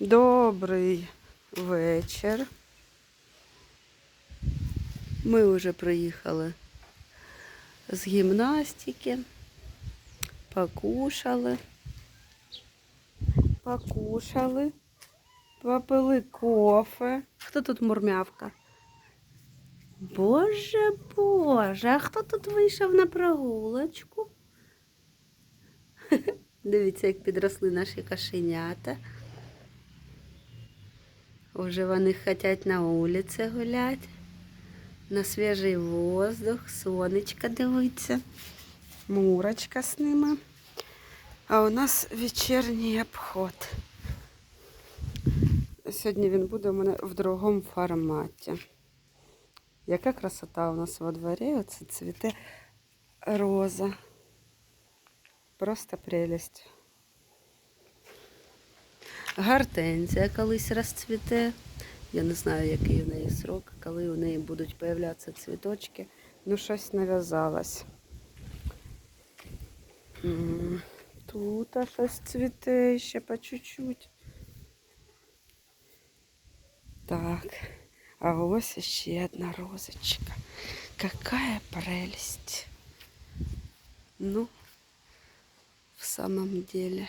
Добрий вечір. Ми вже приїхали з гімнастики, покушали, покушали, попили кофе. Хто тут мурмявка? Боже, боже, а хто тут вийшов на прогулочку? Дивіться, як підросли наші кошенята. Уже вони хочуть на вулиці гуляти, на свіжий воздух, сонечко дивиться, мурочка з ними. А у нас вечірній обход. Сьогодні він буде у мене в другому форматі. Яка красота у нас во дворі, оце цвіте роза. Просто прелість. Гортензія колись розцвіте. Я не знаю, який у неї срок, коли у неї будуть появлятися цвіточки. Ну, щось нав'язалось. Тут щось цвіте ще по чуть-чуть. Так. А ось ще одна розочка. Какая прелесть. Ну, в самом деле.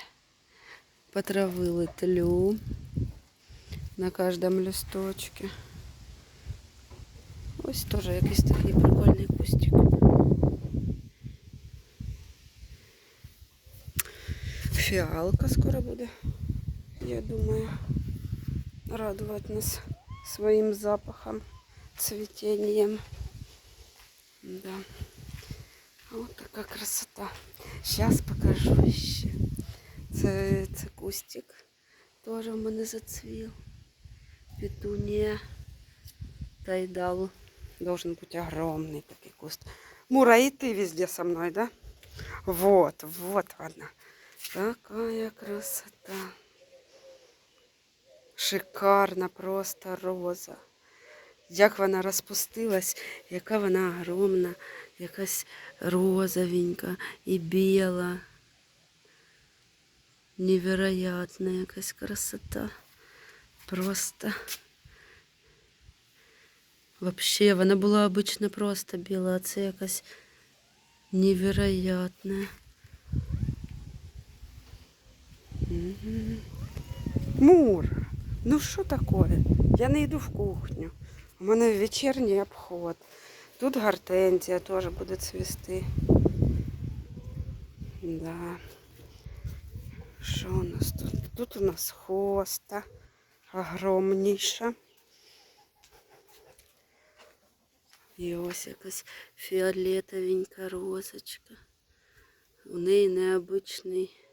Потравили тлю на каждом листочке. Ось теж якийсь такий прикольний кустик. Фіалка скоро буде, я думаю, радувати нас своїм запахом, цвітінням. Да. Вот така красота. Сейчас покажу ще. Це, це кустик. Теж в мене зацвів. Петунія. Тайдал. Должен бути огромний такий куст. Мура, и ты везде со мной, да? Вот, вот она. Такая красота. Шикарна просто роза. Як вона розпустилась, яка вона огромна, якась розовенька і біла. Невероятна якась красота. Просто. Вообще, вона була обично просто біла, а це якась невероятна. Мгм. Мур, ну що таке? Я не йду в кухню. У мене вечірній обход. Тут гортензія теж буде цвісти. Да. Що у нас тут? Тут у нас хоста огромніша. І ось якась фіолетовенька розочка. У неї необичний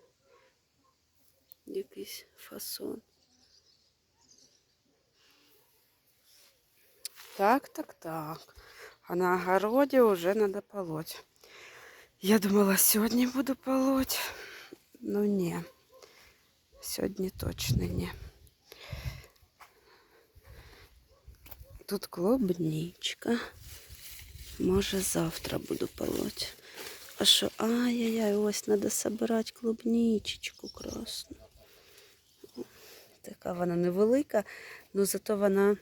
якийсь фасон. Так, так, так. А на огороді вже треба полоть. Я думала, сьогодні буду полоть. Ну ні. Сьогодні точно ні. Тут клубничка. Може завтра буду полоть. А що? Ай-яй-яй, ось треба збирати клубничечку красну. Така вона невелика, але зато вона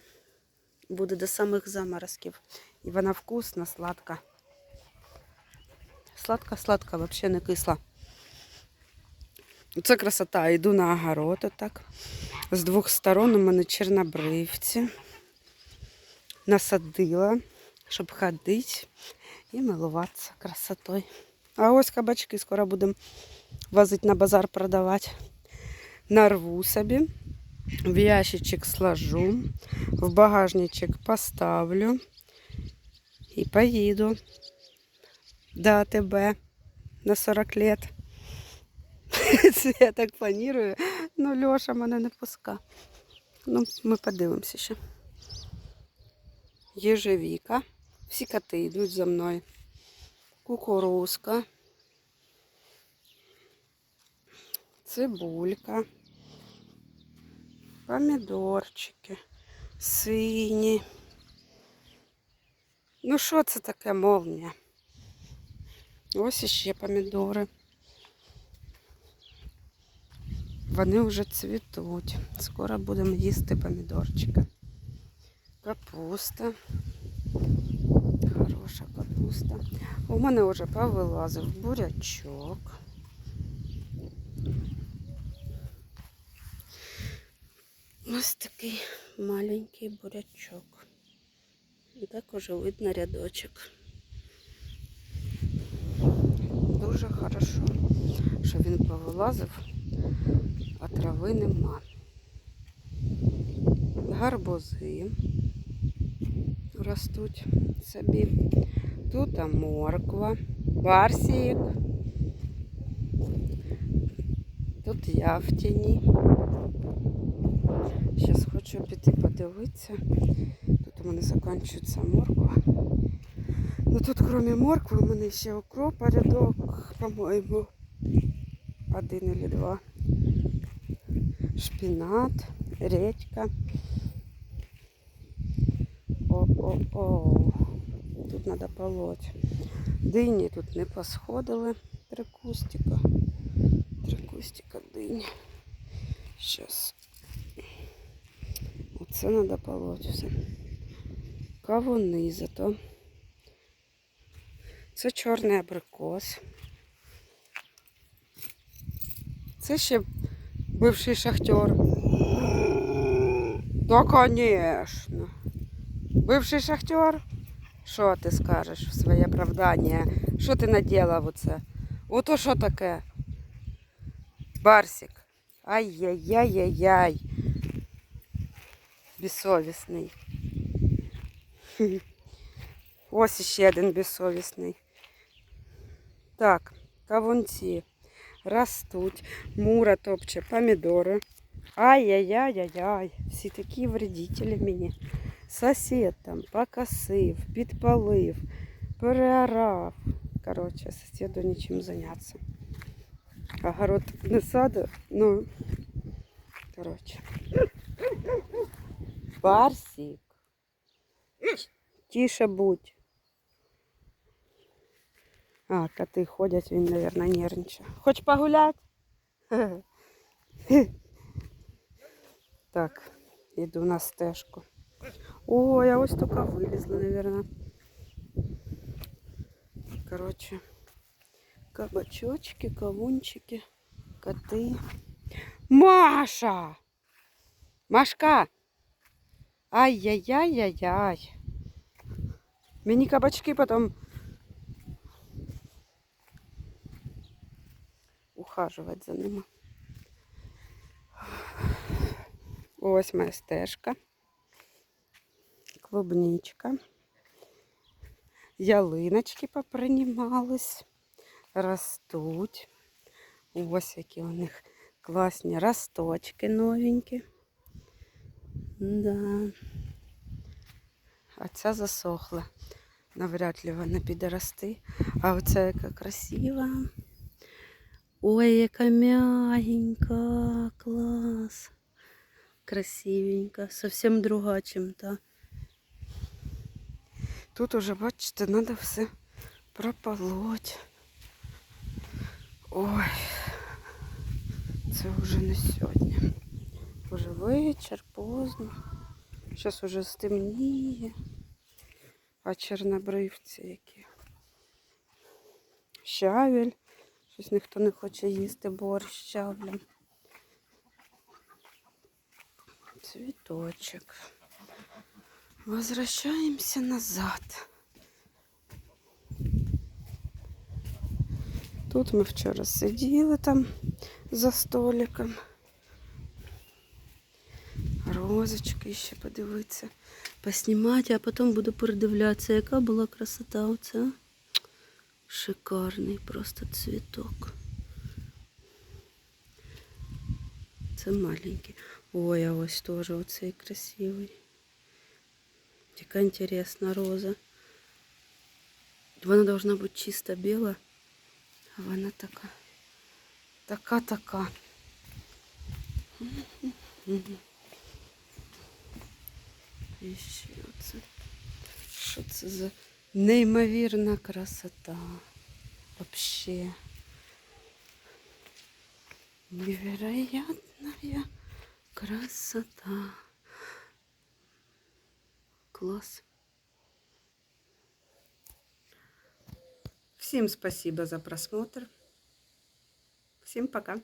буде до самих заморозків. І вона вкусна, сладка. Сладка-сладка, взагалі не кисла. Це красота. Йду на огород отак. З двох сторон у мене чорнобривці. Насадила, щоб ходити і милуватися красотою. А ось кабачки скоро будемо возити на базар продавати. Нарву собі, в ящичок сложу, в багажничок поставлю і поїду до АТБ на 40 лет. Це я так планую. Ну, Льоша мене не пуска. Ну, ми подивимося ще. Єжевіка. Всі коти йдуть за мною. Кукурузка. Цибулька. Помідорчики. Сині. Ну, що це таке молнія? Ось іще помідори. Вони вже цвітуть. Скоро будемо їсти помідорчики. Капуста. Хороша капуста. У мене вже повилазив бурячок. Ось такий маленький бурячок. І так уже видно рядочок. Дуже хорошо, що він повилазив, а трави нема. Гарбузи ростуть собі. Тут морква, барсік. Тут я в тіні. Зараз хочу піти подивитися. Тут у мене закінчується морква. Ну тут кроме моркви у мене ще укроп рядок, по-моєму. Один или два. Шпинат, редька. О-о-о. Тут треба полоть. Дині тут не посходили. Три кустика. Три кустика дині. Сейчас. Оце треба полоть все. Кавуни зато. Це чорний абрикос. Це ще бивший шахтер. Да, конечно. Бивший шахтер? Що ти скажеш в своє оправдання? Що ти наділав оце? Ото що таке? Барсик. Ай-яй-яй-яй-яй. Безсовісний. Хм. Ось ще один безсовісний. Так, кавунці ростуть. Мура топче помідори. Ай-яй-яй-яй-яй. Всі такі вредителі мені. Сосед там покосив, підпалив, переорав. Коротше, сусіду нічим зайнятися. Огород не саду, ну, коротше. Барсик. Тише будь. А, коты ходят, він, наверное, нервничає. Хоч погулять? Так, іду на стежку. Ой, я ось тільки вилізла, наверное. Короче, кабачочки, кавунчики, коты. Маша! Машка! Ай-яй-яй-яй-яй. Мені кабачки потом ухаживать за ними. Ось моя стежка. Клубничка. Ялиночки попринімались. Ростуть. Ось які у них класні росточки новенькі. Да. А ця засохла. Навряд ли вона піде рости. А оця яка красива. Ой, яка мягенька, клас. Красивенька, совсем друга, чим та. Тут уже, бачите, треба все прополоть. Ой, це вже не сьогодні. Уже вечір, поздно. Зараз уже стемніє. А чорнобривці які. Щавель. Щось ніхто не хоче їсти борщ з. Цвіточок. Возвращаемся назад. Тут ми вчора сиділи там за столиком. Розочки ще подивитися, поснімати, а потім буду передивлятися, яка була красота оця. Шикарний просто цвіток. Це маленький. Ой, а ось теж оцей красивий. Яка інтересна роза. Вона должна бути чисто біла, а вона така. Така-така. І ще оце. Що це за неймовірна красота. Вообще. Невероятная красота. Класс. Всем спасибо за просмотр. Всем пока.